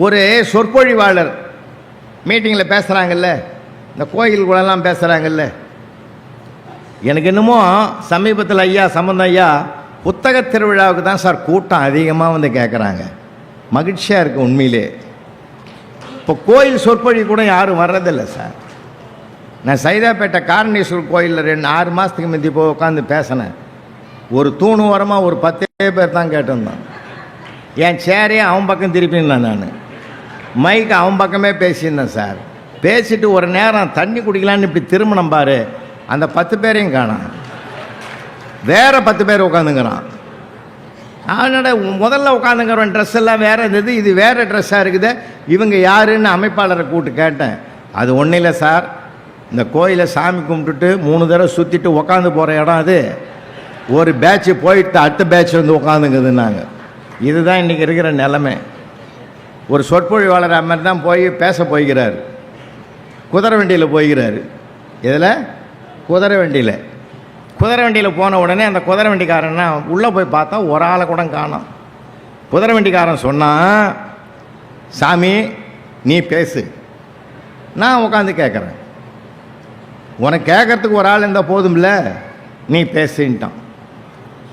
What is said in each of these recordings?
ஒரு சொற்பொழிவாளர் மீட்டிங்கில் பேசுகிறாங்கல்ல இந்த கோயிலுக்குள்ளெல்லாம் பேசுகிறாங்கல்ல எனக்கு என்னமோ சமீபத்தில் ஐயா சம்பந்தம் ஐயா புத்தக திருவிழாவுக்கு தான் சார் கூட்டம் அதிகமாக வந்து கேட்குறாங்க மகிழ்ச்சியாக இருக்குது உண்மையிலே. இப்போ கோயில் சொற்பொழிவு கூட யாரும் வர்றதில்லை சார். நான் சைதாப்பேட்டை காரணேஸ்வரர் கோயிலில் ரெண்டு ஆறு மாதத்துக்கு முந்தி போய் உட்காந்து பேசினேன். ஒரு தூணு ஓரமாக ஒரு பத்தே பேர் தான் கேட்டிருந்தான் என் சேரே அவன் பக்கம் திருப்பினேன் நான். மைக்கு அவன் பக்கமே பேசியிருந்தேன் சார். பேசிட்டு ஒரு நேரம் தண்ணி குடிக்கலான்னு இப்படி திருமணம் பாரு. அந்த பத்து பேரையும் காணோம். வேற பத்து பேர் உட்காந்துங்கிறான். அவனோட முதல்ல உட்காந்துங்கிறவன் ட்ரெஸ் எல்லாம் வேற இருந்தது. இது வேற ட்ரெஸ்ஸாக இருக்குது. இவங்க யாருன்னு அமைப்பாளரை கூப்பிட்டு கேட்டேன். அது ஒன்றும் இல்லை சார். இந்த கோயிலை சாமி கும்பிட்டுட்டு மூணு தடவை சுற்றிட்டு உட்காந்து போகிற இடம் அது. ஒரு பேட்ச் போயிட்டு அடுத்த பேட்ச் வந்து உட்காந்துங்குதுன்னாங்க. இதுதான் இன்றைக்கி இருக்கிற நிலமை. ஒரு சொற்பொழிவாளர் மாதிரி தான் போய் பேச போய்கிறார் குதிரை வண்டியில் போய்கிறார் இதில் குதிரை வண்டியில். குதிரை வண்டியில் போன உடனே அந்த குதிரை வண்டிக்காரன்னா உள்ளே போய் பார்த்தா ஒரு ஆளை கூட காணும். குதிரை வண்டிக்காரன் சொன்னால் சாமி நீ பேசு. நான் உட்காந்து கேட்குறேன் உனக்கு கேட்கறதுக்கு ஒரு ஆள் இருந்தால் போதும்ல? நீ பேசுன்ட்டான்.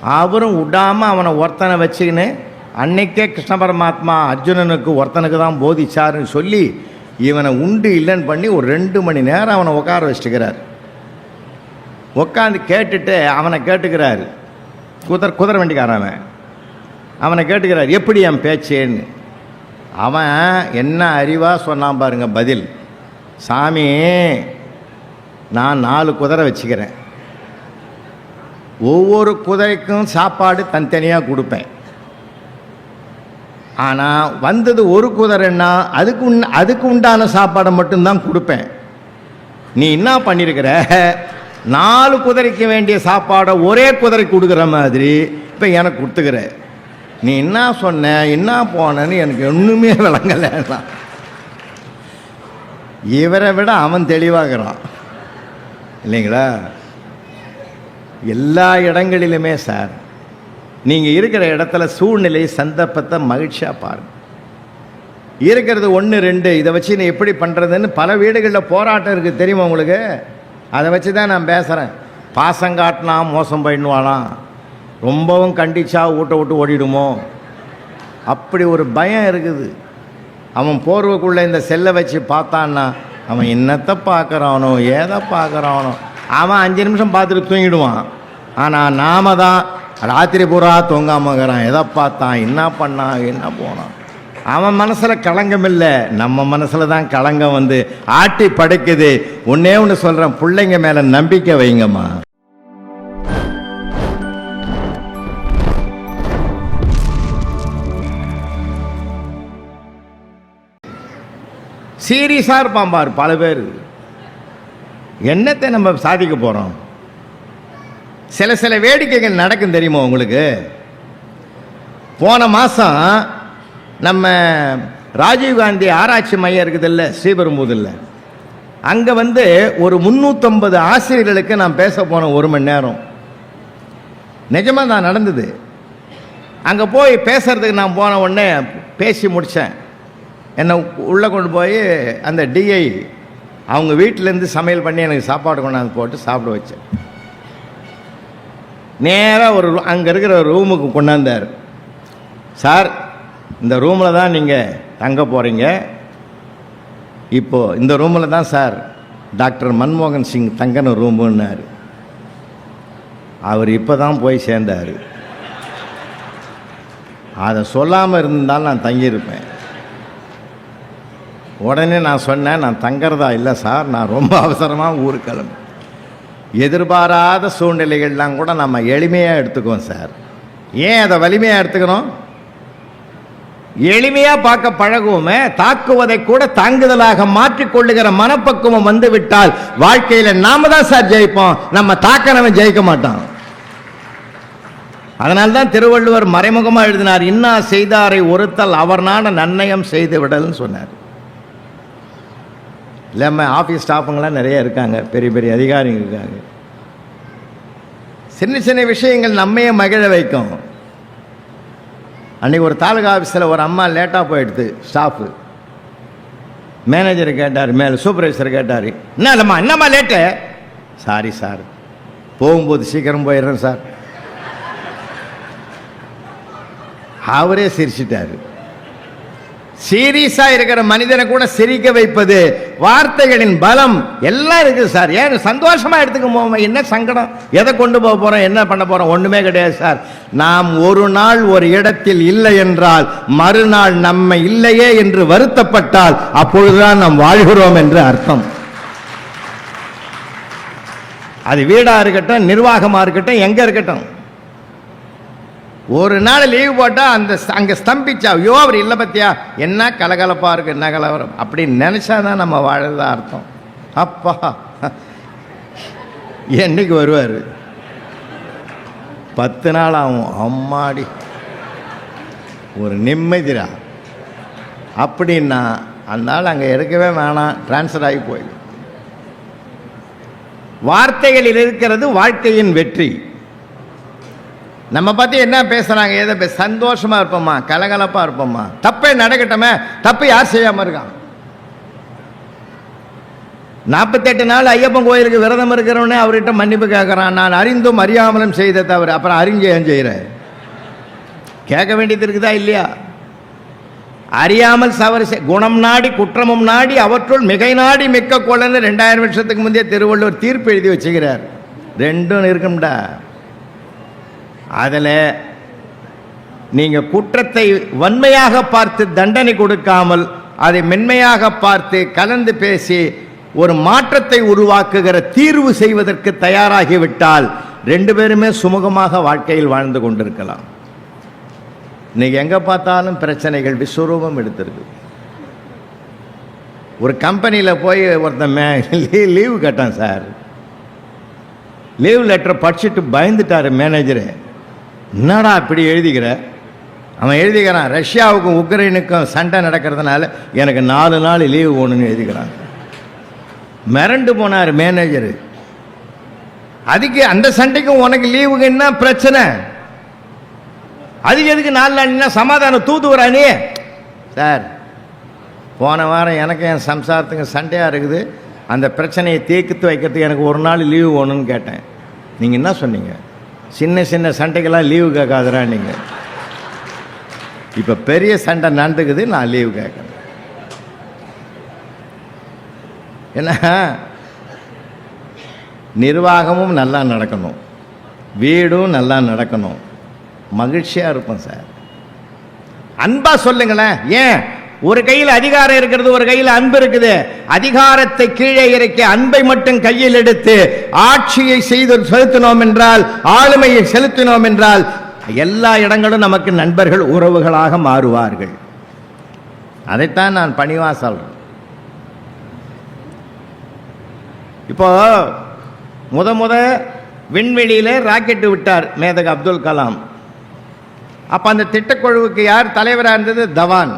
அவரும் விடாமல் அவனை ஒருத்தனை வச்சுக்கின்னு அன்னைக்கே கிருஷ்ண பரமாத்மா அர்ஜுனனுக்கு ஒருத்தனுக்கு தான் போதிச்சாருன்னு சொல்லி இவனை உண்டு இல்லைன்னு பண்ணி ஒரு ரெண்டு மணி நேரம் அவனை உட்கார வச்சுக்கிறார். உட்காந்து கேட்டுட்டு அவனை கேட்டுக்கிறாரு. குதிரை குதிரை வண்டிக்காரன் அவன். அவனை கேட்டுக்கிறார் எப்படி என் பேச்சேன்னு? அவன் என்ன அறிவாக சொன்னான் பாருங்க பதில். சாமி நான் நாலு குதிரை வச்சுக்கிறேன். ஒவ்வொரு குதிரைக்கும் சாப்பாடு தனித்தனியாக கொடுப்பேன். ஆனால் வந்தது ஒரு குதிரைன்னா அதுக்கு உண் அதுக்கு உண்டான சாப்பாடை மட்டும்தான் கொடுப்பேன். நீ என்ன பண்ணியிருக்கிற நாலு குதிரைக்கு வேண்டிய சாப்பாடை ஒரே குதிரை கொடுக்குற மாதிரி இப்போ எனக்கு கொடுத்துக்கிற. நீ என்ன சொன்ன என்ன போனன்னு எனக்கு ஒன்றுமே விளங்கலை. இவரை விட அவன் தெளிவாகிறான். இல்லைங்களா? எல்லா இடங்களிலுமே சார் நீங்கள் இருக்கிற இடத்துல சூழ்நிலை சந்தர்ப்பத்தை மகிழ்ச்சியாக பாருங்கள் இருக்கிறது ஒன்று ரெண்டு இதை வச்சு நீ எப்படி பண்ணுறதுன்னு பல வீடுகளில் போராட்டம் இருக்குது தெரியுமா உங்களுக்கு? அதை வச்சு தான் நான் பேசுகிறேன் பாசம் காட்டினா மோசம் பண்ணுவானா ரொம்பவும் கண்டிச்சா ஊட்ட விட்டு ஓடிடுமோ? அப்படி ஒரு பயம் இருக்குது. அவன் போர்வைக்குள்ளே இந்த செல்லை வச்சு பார்த்தான்னா அவன் என்னத்தை பார்க்குறானோ ஏதை பார்க்குறானோ. அவன் அஞ்சு நிமிஷம் பார்த்துட்டு தூங்கிடுவான். ஆனால் நாம தான் ராத்திரி பூரா தூங்காமக்கிறான் எதை பார்த்தான்? என்ன பண்ணான்? என்ன போனான்? அவன் மனசில் களங்கம் இல்லை. நம்ம மனசில் தான் களங்கம் வந்து ஆட்டி படைக்குது. ஒன்னே ஒன்று சொல்கிறேன் பிள்ளைங்க மேலே நம்பிக்கை வைங்கம்மா. சீரியஸாக இருப்பான் பாரு பல பேர். என்னத்தை நம்ம சாதிக்க போகிறோம் சில சில வேடிக்கைகள் நடக்கும் தெரியுமா உங்களுக்கு? போன மாதம் நம்ம ராஜீவ்காந்தி ஆராய்ச்சி மையம் இருக்குதுல்ல ஸ்ரீபெரும்புதூரில் அங்கே வந்து ஒரு முந்நூற்றம்பது ஆசிரியர்களுக்கு நான் பேச போனேன் ஒரு மணி நேரம். நிஜமாக தான் நடந்தது. அங்கே போய் பேசுறதுக்கு நான் போன உடனே பேசி முடித்தேன் என்னை உள்ளே கொண்டு போய் அந்த டிஐ அவங்க வீட்டிலேருந்து சமையல் பண்ணி எனக்கு சாப்பாடு கொண்டாந்து போட்டு சாப்பிட வச்சேன். நேராக ஒரு அங்கே இருக்கிற ரூமுக்கு கொண்டாந்தார். சார் இந்த ரூமில் தான் நீங்கள் தங்க போகிறீங்க இப்போது இந்த ரூமில் தான் சார் டாக்டர் மன்மோகன் சிங் தங்கன ரூமுன்னார் அவர் இப்போ தான் போய் சேர்ந்தார். அதை சொல்லாமல் இருந்தால் நான் தங்கியிருப்பேன். உடனே நான் சொன்னேன் நான் தங்குறதா இல்லை சார் நான் ரொம்ப அவசரமாக ஊருக்கு கிளம்பு எதிர்பாராத சூழ்நிலைகள்லாம் கூட நம்ம எளிமையாக எடுத்துக்குவோம் சார். ஏன் அதை வலிமையாக எடுத்துக்கணும்? எளிமையாக பார்க்க பழகுவோமே தாக்குவதை கூட தாங்குதலாக மாற்றிக்கொள்ளுகிற மனப்பக்குவம் வந்து விட்டால் வாழ்க்கையில் நாம தான் சார் ஜெயிப்போம். நம்ம தாக்கனவன் ஜெயிக்க மாட்டான். அதனால தான் திருவள்ளுவர் மறைமுகமாக எழுதினார் இன்னா செய்தாரை ஒருத்தல் அவர் நாட நன்னயம் செய்து விடல்னு சொன்னார். இல்லாமல் ஆஃபீஸ் ஸ்டாஃபுங்களாம் நிறைய இருக்காங்க. பெரிய பெரிய அதிகாரிங்க இருக்காங்க. சின்ன சின்ன விஷயங்கள் நம்மையே மகிழ வைக்கும். அன்றைக்கி ஒரு தாலுகா ஆஃபீஸில் ஒரு அம்மா லேட்டாக போயிடுது ஸ்டாஃபு மேனேஜர் கேட்டார் மேலே சூப்பர்வைசர் கேட்டார் என்ன இல்லைம்மா என்னம்மா லேட்டு சாரி சார் போகும்போது சீக்கிரம் போயிடுறேன் சார் அவரே சிரிச்சிட்டாரு. சீரியஸா இருக்கிற மனிதனை கூட சிரிக்க வைப்பது வார்த்தைகளின் பலம் எல்லாம் இருக்குது சார். ஏன் சந்தோஷமா எடுத்துக்க போவோம் என்ன சங்கடம்? எதை கொண்டு போக போறோம்? என்ன பண்ண போறோம்? ஒண்ணுமே கிடையாது சார். நாம் ஒரு நாள் ஒரு இடத்தில் இல்லை என்றால் மறுநாள் நம்மை இல்லையே என்று வருத்தப்பட்டால் அப்பொழுதுதான் நாம் வாழ்கிறோம் என்று அர்த்தம். அது வீடா இருக்கட்டும் நிர்வாகமா இருக்கட்டும் எங்க இருக்கட்டும். ஒரு நாள் லீவ் போட்டால் அந்த அங்கே ஸ்தம்பிச்சா ஐயோ அவர் இல்லை பத்தியா? என்ன கலகலப்பாக இருக்கு என்ன கலவரம்? அப்படின்னு நினைச்சாதான் நம்ம வாழறதா அர்த்தம். அப்பா. என்னைக்கு வருவார்? பத்து நாள் ஆகும். அம்மாடி. ஒரு நிம்மதிரா அப்படின்னா அந்த ஆள் அங்கே இருக்கவே வேணாம். ட்ரான்ஸ்ஃபர் ஆகி போயிடும். வார்த்தைகளில் இருக்கிறது வாழ்க்கையின் வெற்றி. நம்ம பத்தி என்ன பேசுறாங்க? ஏதோ பே- சந்தோஷமா இருப்போமா? கலகலப்பா இருப்போமா? தப்பே நடக்கட்டமே. தப்பு யார் செய்யாம இருக்கான் நாற்பத்தெட்டு நாள் ஐயப்பன் கோயிலுக்கு விரதம் இருக்கிறவனே அவர்கிட்ட மன்னிப்பு கேட்கறான் நான் அறிந்தும் அறியாமலும் செய்த தவறு. அப்புறம் அறிஞ்சு ஏன் கேட்க வேண்டியது இருக்குதா இல்லையா? அறியாமல் சவறு செய்- குணம் நாடி குற்றமும் நாடி அவற்றுள் மிகை நாடி மிக்க கொள்ளன்னு ரெண்டாயிரம் வருஷத்துக்கு முந்தைய திருவள்ளுவர் தீர்ப்பு எழுதி வச்சுக்கிறார். ரெண்டும் இருக்கும்டா. அதில் நீங்கள் குற்றத்தை வன்மையாக பார்த்து தண்டனை கொடுக்காமல் அதை மென்மையாக பார்த்து கலந்து பேசி ஒரு மாற்றத்தை உருவாக்குகிற தீர்வு செய்வதற்கு தயாராகிவிட்டால் ரெண்டு பேருமே சுமூகமாக வாழ்க்கையில் வாழ்ந்து கொண்டிருக்கலாம். இன்னைக்கு எங்கே பார்த்தாலும் பிரச்சனைகள் விஸ்வரூபம் எடுத்திருக்கு. ஒரு கம்பெனியில் போய் ஒருத்தன் மே லீவு கேட்டான் சார். லீவ் லெட்டர் படிச்சுட்டு பயந்துட்டார் மேனேஜரு. என்னடா இப்படி எழுதிக்கிற? அவன் எழுதிக்கிறான் ரஷ்யாவுக்கும் உக்ரைனுக்கும் சண்டை நடக்கிறதுனால எனக்கு நாலு நாள் லீவு ஒன்றுன்னு எழுதிக்கிறான். மிரண்டு போனார் மேனேஜரு அதுக்கு அந்த சண்டைக்கும் உனக்கு லீவுக்கு என்ன பிரச்சனை? அதுக்கு எதுக்கு நாலு நாள் சமாதானம் தூதுவரானே சார் போன வாரம் எனக்கு என் சம்சாரத்துக்கு சண்டையாக இருக்குது. அந்த பிரச்சனையை தீர்த்து வைக்கிறதுக்கு எனக்கு ஒரு நாள் லீவு வேணும்னு கேட்டேன். நீங்கள் என்ன சொன்னீங்க? சின்ன சின்ன சண்டைக்கெல்லாம் லீவு கேட்காதரா நீங்கள் இப்போ பெரிய சண்டை நடந்துக்குது நான் லீவு கேட்குறேன். என்ன நிர்வாகமும் நல்லா நடக்கணும். வீடும் நல்லா நடக்கணும். மகிழ்ச்சியாக இருப்போம் சார். அன்பாக சொல்லுங்களேன் ஏன்? ஒரு கையில் அதிகாரம் இருக்கிறது ஒரு கையில் அன்பு இருக்குது. அதிகாரத்தை கீழே இறக்கி அன்பை மட்டும் கையில் எடுத்து ஆட்சியை செய்து செலுத்தினோம் என்றால் ஆளுமையை செலுத்தினோம் என்றால் எல்லா இடங்களும் நமக்கு நண்பர்கள் உறவுகளாக மாறுவார்கள். அதைத்தான் நான் பணிவா சொல்றேன் இப்போ முத முத விண்வெளியில் ராக்கெட் விட்டார் மேதக அப்துல் கலாம். அப்ப அந்த திட்டக்குழுவுக்கு யார் தலைவராக இருந்தது? தவான்.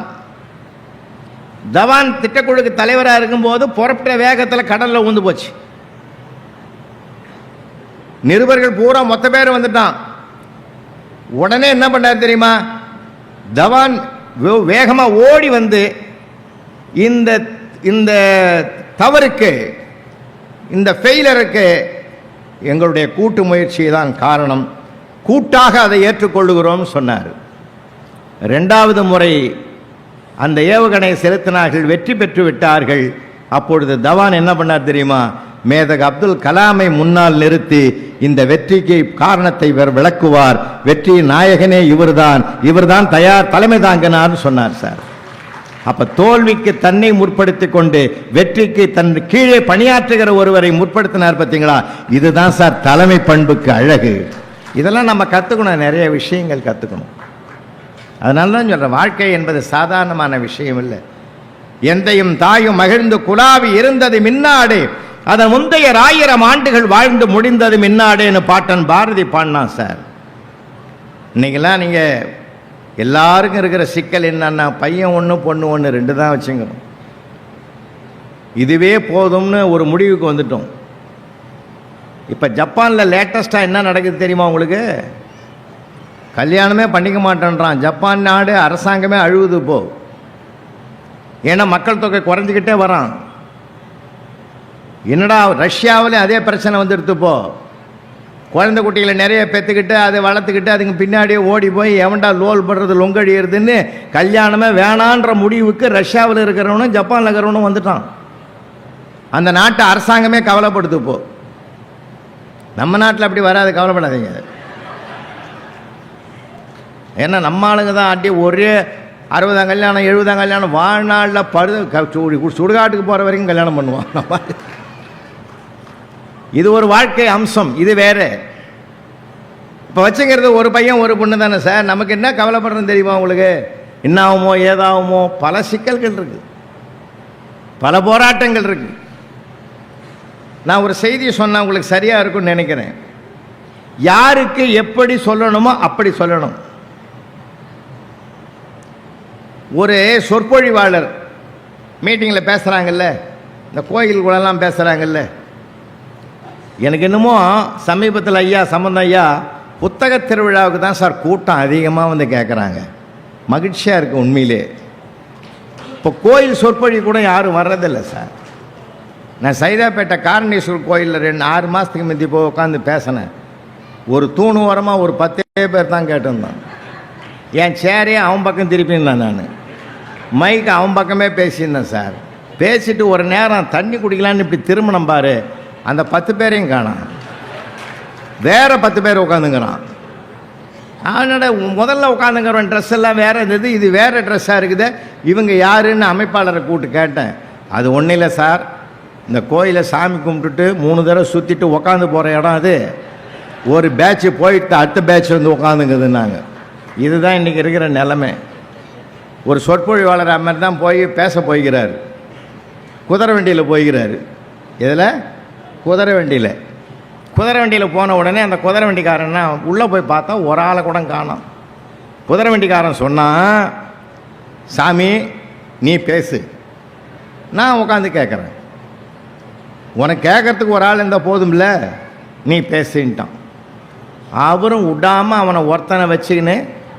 தவான் திட்டக்குழுக்கு தலைவராக இருக்கும்போது புறப்பட்ட வேகத்தில் கடலில் ஊந்து போச்சு. நிருபர்கள் பூரா மொத்த பேர் வந்துட்டான். உடனே என்ன பண்ணார் தெரியுமா? தவான் வேகமாக ஓடி வந்து இந்த இந்த தவறுக்கு இந்த ஃபெயிலருக்கு எங்களுடைய கூட்டு முயற்சி தான் காரணம். கூட்டாக அதை ஏற்றுக்கொள்ளுகிறோம் சொன்னார். ரெண்டாவது முறை அந்த ஏவுகணை செலுத்தினார்கள் வெற்றி பெற்று விட்டார்கள். அப்பொழுது தவான் என்ன பண்ணார் தெரியுமா? மேதக அப்துல் கலாமை முன்னால் நிறுத்தி இந்த வெற்றிக்கு காரணத்தை இவர் விளக்குவார். வெற்றியின் நாயகனே இவர்தான். இவர்தான் தயார் தலைமை தாங்கினார்னு சொன்னார் சார். அப்ப தோல்விக்கு தன்னை முற்படுத்தி கொண்டு வெற்றிக்கு தன் கீழே பணியாற்றுகிற ஒருவரை முற்படுத்தினார் பார்த்தீங்களா? இதுதான் சார் தலைமை பண்புக்கு அழகு. இதெல்லாம் நம்ம கற்றுக்கணும் நிறைய விஷயங்கள் கற்றுக்கணும் அதனால தான் சொல்கிறேன் வாழ்க்கை என்பது சாதாரணமான விஷயம் இல்லை எந்தையும் தாயும் மகிழ்ந்து குலாவி இருந்தது மின்னாடு. அதன் முந்தைய ஆயிரம் ஆண்டுகள் வாழ்ந்து முடிந்தது மின்னாடுன்னு பாட்டன் பாரதி பாடினான் சார். இன்றைக்கெல்லாம் நீங்கள் எல்லாருக்கும் இருக்கிற சிக்கல் என்னன்னா பையன் ஒன்று பொண்ணு ஒன்று ரெண்டு தான் வச்சுக்கணும். இதுவே போதும்னு ஒரு முடிவுக்கு வந்துட்டோம். இப்போ ஜப்பானில் லேட்டஸ்ட்டாக என்ன நடக்குது தெரியுமா உங்களுக்கு? கல்யாணமே பண்ணிக்க மாட்டேன்றான். ஜப்பான் நாடு அரசாங்கமே அழுவுது இப்போ ஏன்னா மக்கள் தொகை குறைஞ்சிக்கிட்டே வரான். என்னடா ரஷ்யாவிலே அதே பிரச்சனை வந்துடுது இப்போ குழந்தை குட்டிகளை நிறைய பெற்றுக்கிட்டு அதை வளர்த்துக்கிட்டு அதுங்க பின்னாடியே ஓடி போய் எவன்டா லோல் படுறது லொங்கடிக்கிறதுன்னு கல்யாணமே வேணான்ற முடிவுக்கு ரஷ்யாவில் இருக்கிறவனும் ஜப்பானில் இருக்கிறவனும் வந்துட்டான். அந்த நாட்டு அரசாங்கமே கவலைப்படுது இப்போது நம்ம நாட்டில் அப்படி வராது கவலைப்படாதீங்க. ஏன்னா நம்ம ஆளுங்க தான் ஆட்டி ஒரே அறுபதாம் கல்யாணம் எழுபதாம் கல்யாணம் வாழ்நாளில் படு க- சுடுகாட்டுக்கு போகிற வரைக்கும் கல்யாணம் பண்ணுவான் நம்ம இது ஒரு வாழ்க்கை அம்சம். இது வேறு. இப்போ வச்சுக்கிறது ஒரு பையன் ஒரு பொண்ணு தானே சார். நமக்கு என்ன கவலைப்படுறதுன்னு தெரியுமா உங்களுக்கு? என்ன ஆகுமோ ஏதாகுமோ பல சிக்கல்கள் இருக்குது பல போராட்டங்கள் இருக்குது நான் ஒரு செய்தி சொன்னால் உங்களுக்கு சரியாக இருக்கும்னு நினைக்கிறேன். யாருக்கு எப்படி சொல்லணுமோ அப்படி சொல்லணும். ஒரு சொற்பொழிவாளர் மீட்டிங்கில் பேசுகிறாங்கல்ல இந்த கோயில் கூடலாம் பேசுகிறாங்கல்ல எனக்கு என்னமோ சமீபத்தில் ஐயா சம்பந்தம் ஐயா புத்தக திருவிழாவுக்கு தான் சார் கூட்டம் அதிகமாக வந்து கேட்குறாங்க மகிழ்ச்சியாக இருக்குது உண்மையிலே. இப்போ கோயில் சொற்பொழிவு கூட யாரும் வர்றதில்லை சார். நான் சைதாப்பேட்டை காரணேஸ்வரர் கோயிலில் ரெண்டு ஆறு மாதத்துக்கு முந்தி போய் உட்காந்து பேசினேன். ஒரு தூணு ஓரமாக ஒரு பத்தே பேர் தான் கேட்டிருந்தான் என் சேரே அவன் பக்கம் திருப்பியிருந்தேன் நான். மைக்கு அவன் பக்கமே பேசியிருந்தேன் சார். பேசிட்டு ஒரு நேரம் தண்ணி குடிக்கலான்னு இப்படி திரும்பினம் பாரு. அந்த பத்து பேரையும் காணோம். வேற பத்து பேர் உட்காந்துங்கிறான் அவனோட முதல்ல உட்காந்துங்கிறவன் ட்ரெஸ் எல்லாம் வேற இருந்தது. இது வேற ட்ரெஸ்ஸாக இருக்குது. இவங்க யாருன்னு அமைப்பாளரை கூப்பிட்டு கேட்டேன். அது ஒன்றும் இல்லை சார். இந்த கோயிலை சாமி கும்பிட்டுட்டு மூணு தடவை சுற்றிட்டு உட்காந்து போகிற இடம் அது. ஒரு பேட்ச் போயிட்டு அடுத்த பேட்ச் வந்து உட்காந்துங்குதுன்னாங்க. இதுதான் இன்றைக்கி இருக்கிற நிலமை. ஒரு சொற்பொழிவாளர் மாதிரி தான் போய் பேச போய்கிறார் குதிரை வண்டியில் போய்கிறார் இதில் குதிரை வண்டியில். குதிரை வண்டியில் போன உடனே அந்த குதிரை வண்டிக்காரன்னா உள்ளே போய் பார்த்தா ஒரு ஆளை கூட காணோம். குதிரை வண்டிக்காரன் சொன்னால் சாமி நீ பேசு. நான் உட்காந்து கேட்குறேன் உனக்கு கேட்கறதுக்கு ஒரு ஆள் இருந்தால் போதும்ல? நீ பேசுன்ட்டான். அவரும் விடாமல் அவனை ஒருத்தனை வச்சுக்கின்னு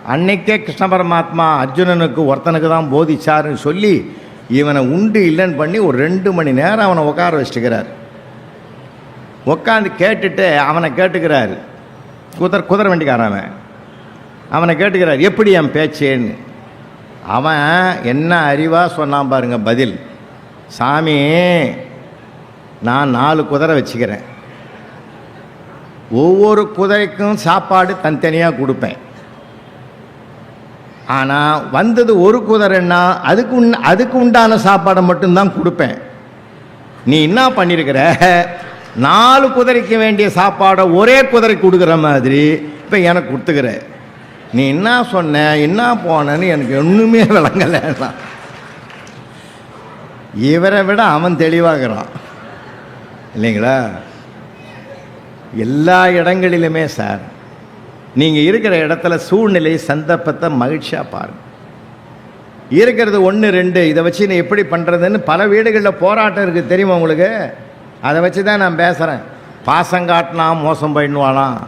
அன்னைக்கே கிருஷ்ண பரமாத்மா அர்ஜுனனுக்கு ஒருத்தனுக்கு தான் போதிச்சாருன்னு சொல்லி இவனை உண்டு இல்லைன்னு பண்ணி ஒரு ரெண்டு மணி நேரம் அவனை உட்கார வச்சுக்கிறார். உட்காந்து கேட்டுட்டு அவனை கேட்டுக்கிறாரு. குதிரை குதிரை வண்டிக்காரன் அவன். அவனை கேட்டுக்கிறார் எப்படி என் பேச்சேன்னு? அவன் என்ன அறிவாக சொன்னான் பாருங்க பதில். சாமி நான் நாலு குதிரை வச்சுக்கிறேன். ஒவ்வொரு குதிரைக்கும் சாப்பாடு தனித்தனியாக கொடுப்பேன். ஆனால் வந்தது ஒரு குதிரைன்னா அதுக்கு உன் அதுக்கு உண்டான சாப்பாடை மட்டும்தான் கொடுப்பேன். நீ என்ன பண்ணியிருக்கிற நாலு குதிரைக்கு வேண்டிய சாப்பாடை ஒரே குதிரை கொடுக்குற மாதிரி இப்போ எனக்கு கொடுத்துக்கிற. நீ என்ன சொன்ன என்ன போனன்னு எனக்கு ஒன்றுமே விளங்கலைன்னா இவரை விட அவன் தெளிவாகிறான். இல்லைங்களா? எல்லா இடங்களிலுமே சார் நீங்கள் இருக்கிற இடத்துல சூழ்நிலை சந்தர்ப்பத்தை மகிழ்ச்சியாக பாருங்கள் இருக்கிறது ஒன்று ரெண்டு இதை வச்சு நீ எப்படி பண்ணுறதுன்னு பல வீடுகளில் போராட்டம் இருக்குது தெரியுமா உங்களுக்கு? அதை வச்சு தான் நான் பேசுகிறேன் பாசம் காட்டினா மோசம் பண்ணிடுவானாம்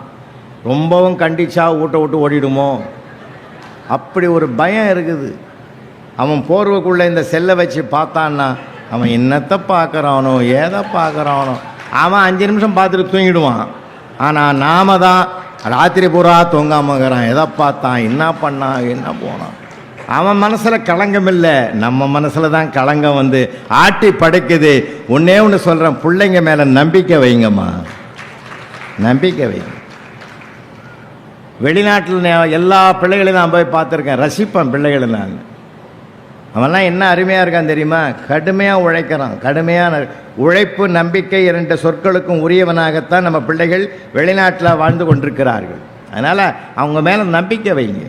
ரொம்பவும் கண்டிச்சா வீட்டை விட்டு ஓடிடுமோ? அப்படி ஒரு பயம் இருக்குது. அவன் போர்வைக்குள்ளே இந்த செல்லை வச்சு பார்த்தான்னா அவன் என்னத்தை பார்க்குறானோ ஏதை பார்க்குறானோ? அவன் அஞ்சு நிமிஷம் பார்த்துட்டு தூங்கிடுவான். ஆனால் நாம தான் ராத்திரி பூரா தூங்காமங்கிறான் எதை பார்த்தான்? என்ன பண்ணான்? என்ன போனான்? அவன் மனசில் களங்கம் இல்லை. நம்ம மனசில் தான் களங்கம் வந்து ஆட்டி படைக்குது. ஒன்றே ஒன்று சொல்கிறேன் பிள்ளைங்க மேலே நம்பிக்கை வைங்கம்மா. நம்பிக்கை வைங்க. வெளிநாட்டில் எல்லா பிள்ளைகளையும் நான் போய் பார்த்துருக்கேன். ரசிப்பேன் பிள்ளைகளை நான். அவன்லாம் என்ன அருமையாக இருக்கான் தெரியுமா? கடுமையாக உழைக்கிறான். கடுமையான உழைப்பு நம்பிக்கை இரண்டு சொற்களுக்கும் உரியவனாகத்தான் நம்ம பிள்ளைகள் வெளிநாட்டில் வாழ்ந்து கொண்டிருக்கிறார்கள். அதனால் அவங்க மேலே நம்பிக்கை வைங்க.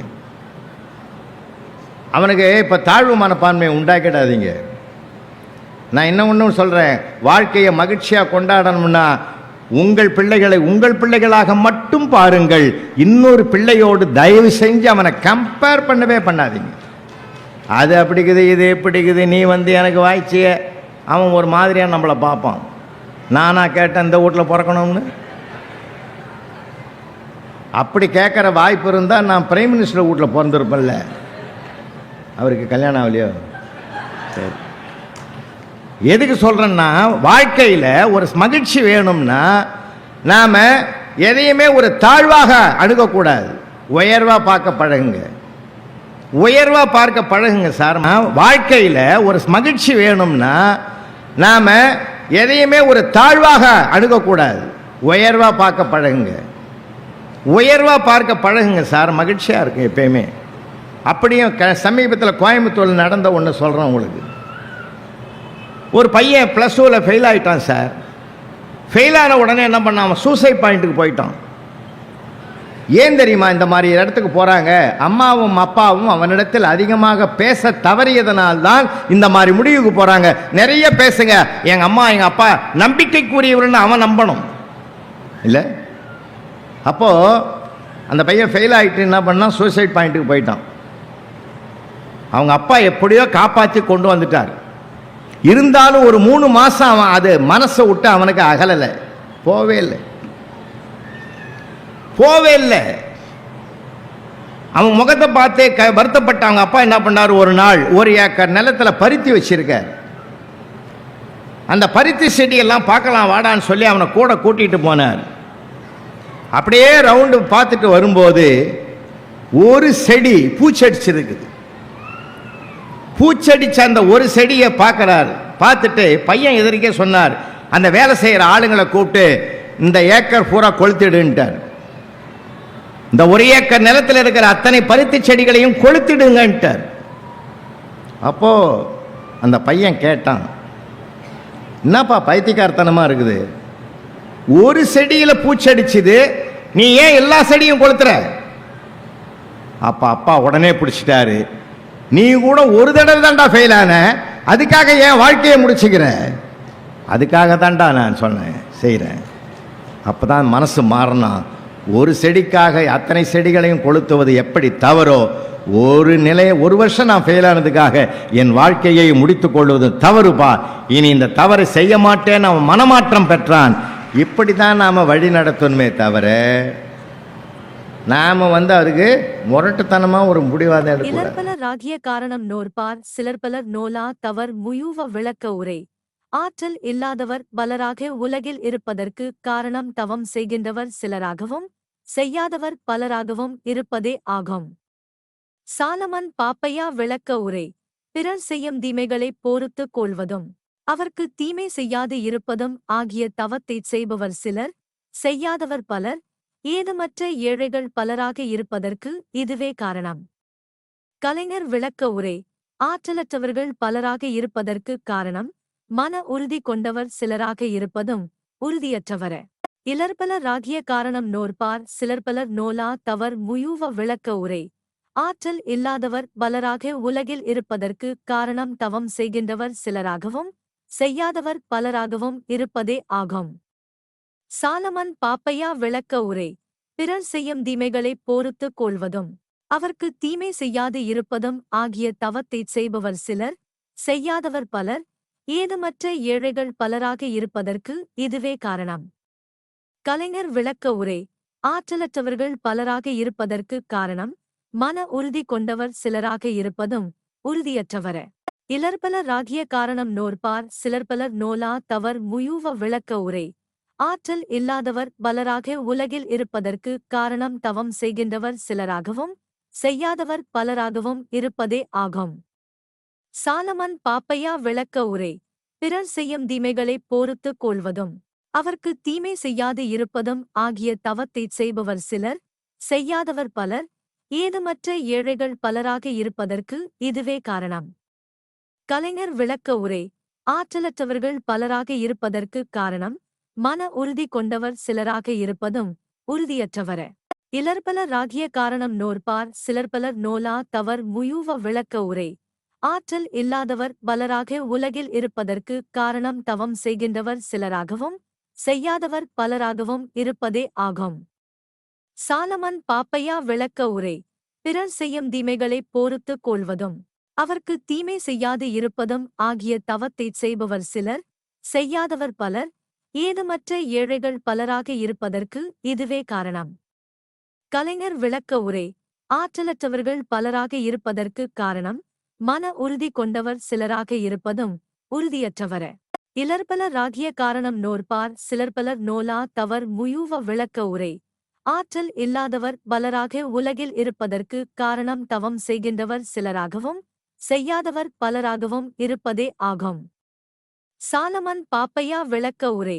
அவனுக்கு இப்போ தாழ்வு மனப்பான்மையை உண்டாக்கிடாதீங்க. நான் என்ன ஒன்றும் சொல்கிறேன் வாழ்க்கையை மகிழ்ச்சியாக கொண்டாடணும்னா உங்கள் பிள்ளைகளை உங்கள் பிள்ளைகளாக மட்டும் பாருங்கள். இன்னொரு பிள்ளையோடு தயவு செஞ்சு அவனை கம்பேர் பண்ணவே பண்ணாதீங்க. அது அப்படிக்குது இது எப்படிக்குது நீ வந்து எனக்கு வாய்ச்சிய. அவன் ஒரு மாதிரியாக நம்மளை பார்ப்பான். நானாக கேட்டேன் இந்த வீட்டில் பிறக்கணும்னு. அப்படி கேட்குற வாய்ப்பு இருந்தால் நான் பிரைம் மினிஸ்டர் வீட்டில் பிறந்திருப்பேன்ல. அவருக்கு கல்யாணம் ஆகலையோ? சரி. எதுக்கு சொல்கிறேன்னா வாழ்க்கையில் ஒரு மகிழ்ச்சி வேணும்னா நாம் எதையுமே ஒரு தாழ்வாக அணுகக்கூடாது. உயர்வாக பார்க்க பழகுங்க. உயர்வாக பார்க்க பழகுங்க சார். வாழ்க்கையில் ஒரு மகிழ்ச்சி வேணும்னா நாம் எதையுமே ஒரு தாழ்வாக அணுகக்கூடாது. உயர்வாக பார்க்க பழகுங்க. உயர்வாக பார்க்க பழகுங்க சார் மகிழ்ச்சியாக இருக்கும் எப்பயுமே. அப்படியும் க சமீபத்தில் கோயம்புத்தூரில் நடந்த ஒன்று சொல்கிறேன் உங்களுக்கு. ஒரு பையன் ப்ளஸ் டூவில் ஃபெயில் ஆகிட்டான் சார். ஃபெயில் ஆன உடனே என்ன பண்ணான்? அவன் சூசைட் பாயிண்ட்டுக்கு போயிட்டான். ஏன் தெரியுமா இந்த மாதிரி இடத்துக்கு போகிறாங்க அம்மாவும் அப்பாவும் அவனிடத்தில் அதிகமாக பேச தவறியதனால்தான் இந்த மாதிரி முடிவுக்கு போகிறாங்க நிறைய பேசுங்க. எங்கள் அம்மா எங்கள் அப்பா நம்பிக்கைக்குரியவர்னு அவன் நம்பணும். இல்லை? அப்போது அந்த பையன் ஃபெயில் ஆகிட்டு என்ன பண்ணான்? சூசைட் பாயிண்ட்டுக்கு போயிட்டான். அவங்க அப்பா எப்படியோ காப்பாற்றி கொண்டு வந்துட்டார். இருந்தாலும் ஒரு மூணு மாதம் அவன் அது மனசை விட்டு அவனுக்கு அகலலை. போவே இல்லை. போவே இல்லை. அவன் முகத்தை பார்த்தே க வருத்தப்பட்டாங்க அப்பா என்ன பண்ணார்? ஒரு நாள் ஒரு ஏக்கர் நிலத்துல பருத்தி வச்சிருக்கார். அந்த பருத்தி செடியெல்லாம் பார்க்கலாம் வாடான்னு சொல்லி அவனை கூட கூட்டிகிட்டு போனார். அப்படியே ரவுண்டு பார்த்துட்டு வரும்போது ஒரு செடி பூச்சடிச்சிருக்குது. பூச்சடிச்ச அந்த ஒரு செடியை பார்க்குறாரு. பார்த்துட்டு பையன் எதிர்க்கே சொன்னார் அந்த வேலை செய்கிற ஆளுங்களை கூப்பிட்டு இந்த ஏக்கர் பூரா கொளுத்திடுன்ட்டார். இந்த ஒரு ஏக்கர் நிலத்தில் இருக்கிற அத்தனை பருத்தி செடிகளையும் கொளுத்திடுங்கன்ட்டார். அப்போ அந்த பையன் கேட்டான் என்னப்பா பைத்தியக்காரத்தனமாக இருக்குது? ஒரு செடியில் பூச்சடிச்சுது நீ ஏன் எல்லா செடியும் கொளுத்துற? அப்பா அப்பா உடனே பிடிச்சிட்டாரு நீ கூட ஒரு தடவை தாண்டா ஃபெயில் ஆன அதுக்காக ஏன் வாழ்க்கையை முடிச்சுக்கிற? அதுக்காக தான்டா நான் சொன்னேன் செய்கிறேன் அப்போ தான் மனசு மாறணும் ஒரு செடிக்காக அத்தனை செடிகளையும் கொளுத்துவது எப்படி தவறோ ஒரு நிலைய ஒரு வருஷம் நான் ஃபெயில் ஆனதுக்காக என் வாழ்க்கையை முடித்துக் கொள்வது தவறுப்பா இனி இந்த தவறு செய்ய மாட்டேன்னு அவன் மனமாற்றம் பெற்றான். இப்படி தான் நாம் வழி நடத்தணுமே தவிர நாம் வந்து அதுக்கு முரட்டுத்தனமாக ஒரு எடுக்கக்கூடாது இலர்பலர் ராகிய காரணம் நோற்பார் சிலர்பலர் நோலா தவர் முயூவ விளக்க உரை. ஆற்றல் இல்லாதவர் பலராக உலகில் இருப்பதற்கு காரணம் தவம் செய்கின்றவர் சிலராகவும் செய்யாதவர் பலராகவும் இருப்பதே ஆகும். சாலமன் பாப்பையா விளக்க உரை. பிறர் செய்யும் தீமைகளைப் போருத்துக் கொள்வதும் அவர்க்கு தீமை செய்யாது இருப்பதும் ஆகிய தவத்தைச் செய்பவர் சிலர் செய்யாதவர் பலர் ஏதுமற்ற ஏழைகள் பலராக இருப்பதற்கு இதுவே காரணம். கலைஞர் விளக்க உரை. ஆற்றலற்றவர்கள் பலராக இருப்பதற்கு காரணம் மன உறுதி கொண்டவர் சிலராக இருப்பதும் உறுதியற்றவர. இலர்பலர் ராகிய காரணம் நோர்பார் சிலர்பலர் நோலா தவர் முயூவ விளக்க உரை. ஆற்றல் இல்லாதவர் பலராக உலகில் இருப்பதற்கு காரணம் தவம் செய்கின்றவர் சிலராகவும் செய்யாதவர் பலராகவும் இருப்பதே ஆகும். சாலமன் பாப்பையா விளக்க உரை. பிறர் செய்யும் தீமைகளைப் போருத்துக் கொள்வதும் அவர்க்கு தீமை செய்யாது இருப்பதும் ஆகிய தவத்தைச் செய்பவர் சிலர் செய்யாதவர் பலர் ஏதுமற்ற ஏழைகள் பலராக இருப்பதற்கு இதுவே காரணம். கலைஞர் விளக்க உரை. ஆற்றலற்றவர்கள் பலராக இருப்பதற்கு காரணம் மன உறுதி கொண்டவர் சிலராக இருப்பதும் உறுதியற்றவர. இலர்பலர் ராகிய காரணம் நோர்பார் சிலர்பலர் நோலா தவர் முயூவ விளக்க உரை. ஆற்றல் இல்லாதவர் பலராக உலகில் இருப்பதற்கு காரணம் தவம் செய்கின்றவர் சிலராகவும் செய்யாதவர் பலராகவும் இருப்பதே ஆகும். சாலமன் பாப்பையா விளக்க உரை. பிறர் செய்யும் தீமைகளைப் போருத்துக் கொள்வதும். அவர்க்கு தீமை செய்யாது இருப்பதும் ஆகிய தவத்தைச் செய்பவர் சிலர் செய்யாதவர் பலர் ஏதுமற்ற ஏழைகள் பலராக இருப்பதற்கு இதுவே காரணம். கலைஞர் விளக்க உரை ஆற்றலற்றவர்கள் பலராக இருப்பதற்கு காரணம் மன உறுதி கொண்டவர் சிலராக இருப்பதும் உறுதியற்றவர. இலர்பலர் ராகிய காரணம் நோர்பார் சிலர்பலர் நோலா தவர் முயூவ விளக்க உரை ஆற்றல் இல்லாதவர் பலராக உலகில் இருப்பதற்கு காரணம் தவம் செய்கின்றவர் சிலராகவும் செய்யாதவர் பலராகவும் இருப்பதே ஆகும். சாலமன் பாப்பையா விளக்க உரை. பிறர் செய்யும் தீமைகளைப் போருத்துக் கொள்வதும் அவர்க்கு தீமை செய்யாது இருப்பதும் ஆகிய தவத்தைச் செய்பவர் சிலர் செய்யாதவர் பலர் ஏதுமற்ற ஏழைகள் பலராக இருப்பதற்கு இதுவே காரணம். கலைஞர் விளக்க உரை. ஆற்றலற்றவர்கள் பலராக இருப்பதற்கு காரணம் மன உறுதி கொண்டவர் சிலராக இருப்பதும் உறுதியற்றவர. இலர்பலராகிய காரணம் நோர்பார் சிலர்பலர் நோலா தவர் முயூவ விளக்க உரை. ஆற்றல் இல்லாதவர் பலராக உலகில் இருப்பதற்கு காரணம் தவம் செய்கின்றவர் சிலராகவும் செய்யாதவர் பலராகவும் இருப்பதே ஆகும். சாலமன் பாப்பையா விளக்க உரை.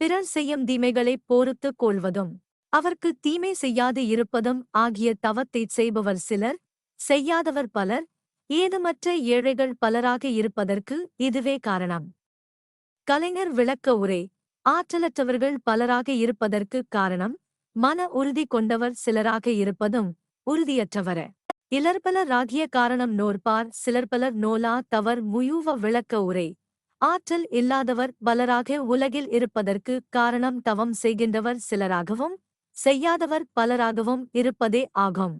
பிறர் செய்யும் தீமைகளைப் போருத்துக் கொள்வதும் அவர்க்கு தீமை செய்யாது இருப்பதும் ஆகிய தவத்தைச் செய்பவர் சிலர் செய்யாதவர் பலர் ஏதுமற்ற ஏழைகள் பலராக இருப்பதற்கு இதுவே காரணம். கலைஞர் விளக்க உரை. ஆற்றலற்றவர்கள் பலராக இருப்பதற்கு காரணம் மன உறுதி கொண்டவர் சிலராக இருப்பதும் உறுதியற்றவர. இலர்பலராகிய காரணம் நோர்பார் சிலர்பலர் நோலா தவர் முயூவ விளக்க உரை. ஆற்றல் இல்லாதவர் பலராக உலகில் இருப்பதற்கு காரணம் தவம் செய்கின்றவர் சிலராகவும் செய்யாதவர் பலராகவும் இருப்பதே ஆகும்.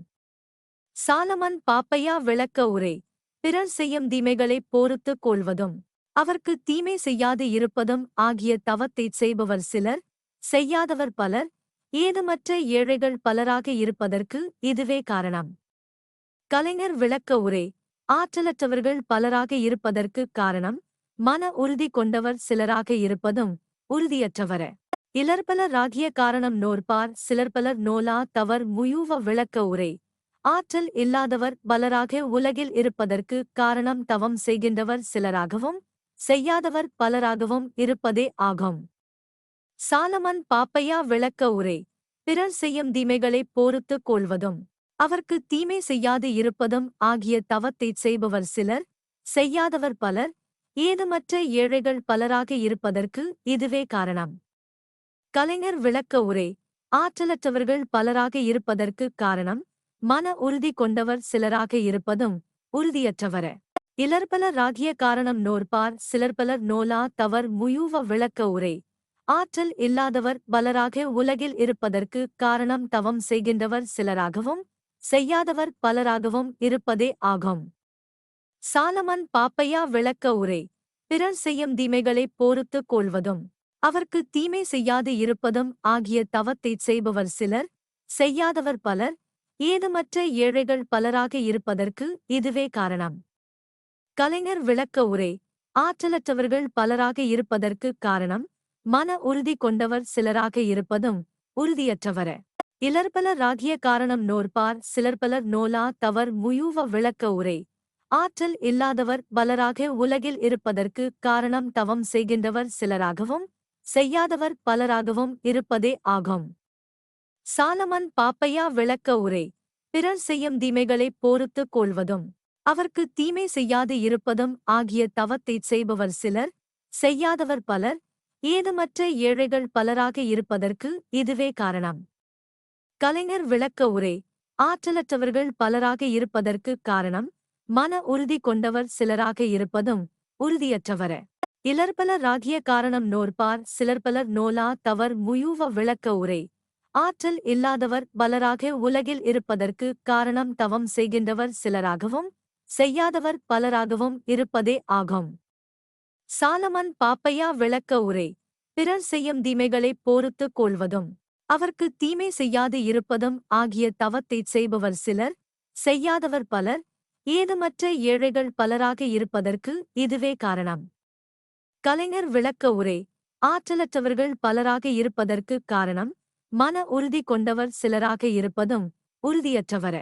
சாலமன் பாப்பையா விளக்க உரை. பிறர் செய்யும் தீமைகளைப் போருத்துக் கொள்வதும். அவர்க்கு தீமை செய்யாது இருப்பதும் ஆகிய தவத்தைச் செய்பவர் சிலர் செய்யாதவர் பலர் ஏதுமற்ற ஏழைகள் பலராக இருப்பதற்கு இதுவே காரணம். கலைஞர் விளக்க உரை ஆற்றலற்றவர்கள் பலராக இருப்பதற்கு காரணம் மன உறுதி கொண்டவர் சிலராக இருப்பதும் உறுதியற்றவர. இலர்பலராகிய காரணம் நோர்பார் சிலர்பலர் நோலா தவர் முயூவ விளக்க உரை ஆற்றல் இல்லாதவர் பலராக உலகில் இருப்பதற்கு காரணம் தவம் செய்கின்றவர் சிலராகவும் செய்யாதவர் பலராகவும் இருப்பதே ஆகும். சாலமன் பாப்பையா விளக்க உரை பிறர் செய்யும் தீமைகளைப் போருத்துக் கொள்வதும் அவர்க்கு தீமை செய்யாது இருப்பதும் ஆகிய தவத்தைச் செய்பவர் சிலர் செய்யாதவர் பலர் ஏதுமற்ற ஏழைகள் பலராக இருப்பதற்கு இதுவே காரணம். கலைஞர் விளக்க உரை ஆற்றலற்றவர்கள் பலராக இருப்பதற்கு காரணம் மன உறுதி கொண்டவர் சிலராக இருப்பதும் உறுதியற்றவர. இலர்பலராகிய காரணம் நோர்பார் சிலர்பலர் நோலா தவர் முயூவ விளக்க உரை. ஆற்றல் இல்லாதவர் பலராக உலகில் இருப்பதற்கு காரணம் தவம் செய்கின்றவர் சிலராகவும் செய்யாதவர் பலராகவும் இருப்பதே ஆகும். சாலமன் பாப்பையா விளக்க உரை. பிறர் செய்யும் தீமைகளைப் போருத்துக் கொள்வதும் அவர்க்கு தீமை செய்யாது இருப்பதும் ஆகிய தவத்தைச் செய்பவர் சிலர் செய்யாதவர் பலர் ஏதுமற்ற ஏழைகள் பலராக இருப்பதற்கு இதுவே காரணம். கலைஞர் விளக்க உரை. ஆற்றலற்றவர்கள் பலராக இருப்பதற்கு காரணம் மன உறுதி கொண்டவர் சிலராக இருப்பதும் உறுதியற்றவர. இலர்பலராகிய காரணம் நோர்பார் சிலர்பலர் நோலா தவர் முயூவ விளக்க உரை. ஆற்றல் இல்லாதவர் பலராக உலகில் இருப்பதற்கு காரணம் தவம் செய்கின்றவர் சிலராகவும் செய்யாதவர் பலராகவும் இருப்பதே ஆகும். சாலமன் பாப்பையா விளக்க உரை. பிறர் செய்யும் தீமைகளைப் போருத்துக் கொள்வதும். அவர்க்கு தீமை செய்யாது இருப்பதும் ஆகிய தவத்தைச் செய்பவர் சிலர் செய்யாதவர் பலர் ஏதுமற்ற ஏழைகள் பலராக இருப்பதற்கு இதுவே காரணம். கலைஞர் விளக்க உரை ஆற்றலற்றவர்கள் பலராக இருப்பதற்கு காரணம் மன உறுதி கொண்டவர் சிலராக இருப்பதும் உறுதியற்றவர. இலர்பலராகிய காரணம் நோர்பார் சிலர்பலர் நோலா தவர் முயூவ விளக்க உரை ஆற்றல் இல்லாதவர் பலராக உலகில் இருப்பதற்கு காரணம் தவம் செய்கின்றவர் சிலராகவும் செய்யாதவர் பலராகவும் இருப்பதே ஆகும். சாலமன் பாப்பையா விளக்க உரை. பிறர் செய்யும் தீமைகளைப் போருத்துக் கொள்வதும் அவர்க்கு தீமை செய்யாது இருப்பதும் ஆகிய தவத்தைச் செய்பவர் சிலர் செய்யாதவர் பலர் ஏதுமற்ற ஏழைகள் பலராக இருப்பதற்கு இதுவே காரணம். கலைஞர் விளக்க உரை. ஆற்றலற்றவர்கள் பலராக இருப்பதற்கு காரணம் மன உறுதி கொண்டவர் சிலராக இருப்பதும் உறுதியற்றவர.